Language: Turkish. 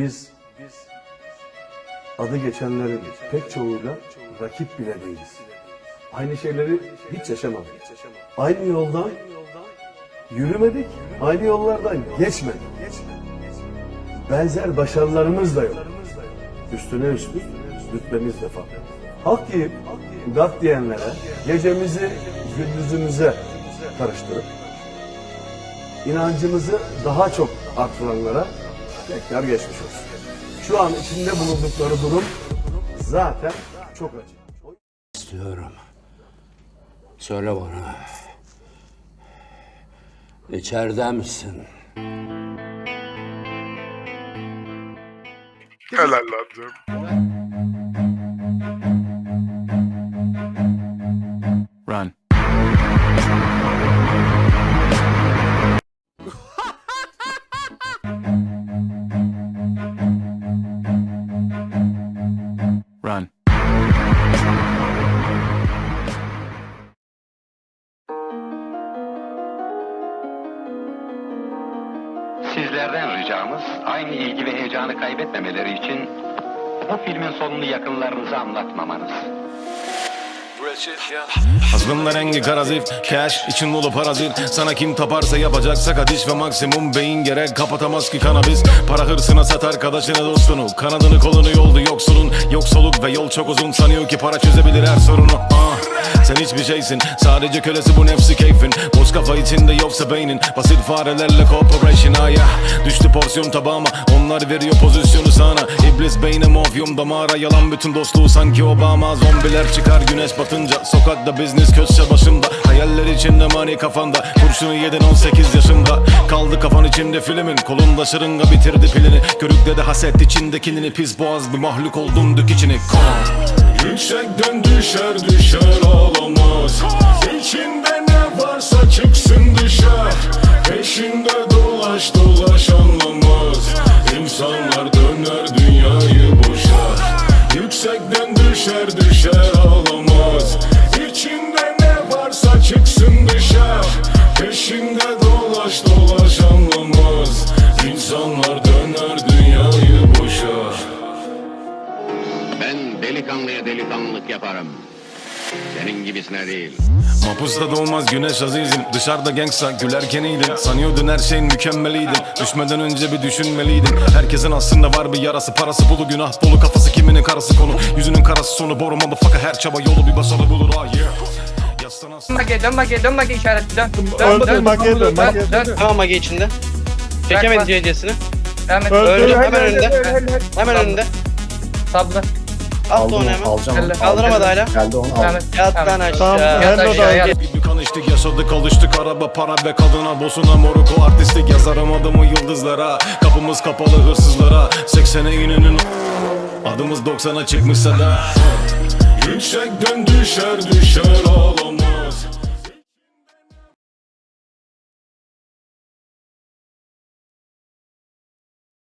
Biz adı geçenlerin pek çoğuyla rakip bile değiliz. Aynı şeyleri hiç yaşamadık. Aynı yoldan yürümedik, aynı yollardan geçmedik. Benzer başarılarımız da yok. Üstüne üstlük rütbemiz de farklı. Hak yiyip gat diyenlere gecemizi gündüzümüze karıştırıp inancımızı daha çok artıranlara tekrar geçmiş olsun. Şu an içinde bulundukları durum zaten çok acı. istiyorum. Söyle bana. İçeride misin? Helal lan Sizlerden ricamız aynı ilgi ve heyecanı kaybetmemeleri için bu filmin sonunu yakınlarınıza anlatmamanız. Azgınla rengi karazif Cash için dolu parazit. Sana kim taparsa yapacaksa kadiş ve maksimum beyin gerek. Kapatamaz ki kanabis Para hırsına sat arkadaşını dostunu. Kanadını kolunu yoldu yoksulun. Yok soluk ve yol çok uzun. Sanıyor ki para çözebilir her sorunu. Ah. Sen hiçbir şeysin. Sadece kölesi bu nefsi keyfin. Boz kafa içinde yoksa beynin. Basit farelerle cooperation ah ya Düştü porsiyon tabağıma. Onlar veriyor pozisyonu sana. İblis beyne mafyum damara. Yalan bütün dostluğu sanki Obama. Zombiler çıkar güneş batınca Sokakta business köşe başımda. Hayaller içinde mani kafanda. Kurşunu yedin 18 yaşında. Kaldı kafan içinde filmin. Kolunda şırınga bitirdi pilini. Körükte de haset içindekini Pis boğaz bir mahluk oldun dük içini. Kon Yüksekten düşer düşer ağlamaz İçinde ne varsa çıksın dışarı. Peşinde dolaş dolaş anlamaz. İnsanlar döner dünyayı boşar. Yüksekten düşer düşer delikanlılık yaparım. Senin gibisine değil. Mapusta doğmaz güneş azizim Dışarıda gangsta gülerken iyiydin Sanıyordun her şeyin mükemmeliydin Düşmeden önce bir düşünmeliydin Herkesin aslında var bir yarası Parası bulu günah dolu kafası kiminin karası konu Yüzünün karası sonu boru motherfucker Her çaba yolu bir başarı bulur ah yeah Mage dön Mage dön Mage işaretli dön. Dön Öldür, dön. Mage'ye dön. Tamam Mage içinde. Çekemedi CC'sini. Öldü, hemen önünde. Hemen önünde. Sablı. Attı onu hemen. Alacağım. Kaldıramadı hala. Geldi onu et. Yat lan. Tamam, aşağı. Yat Hello aşağı da- yat. Bir içtik yaşadık alıştık araba para ve kadına Bosuna moruko artistik yazarım adımı yıldızlara Kapımız kapalı hırsızlara 80'e inenin Adımız 90'a çıkmışsa da Yüksekten düşer düşer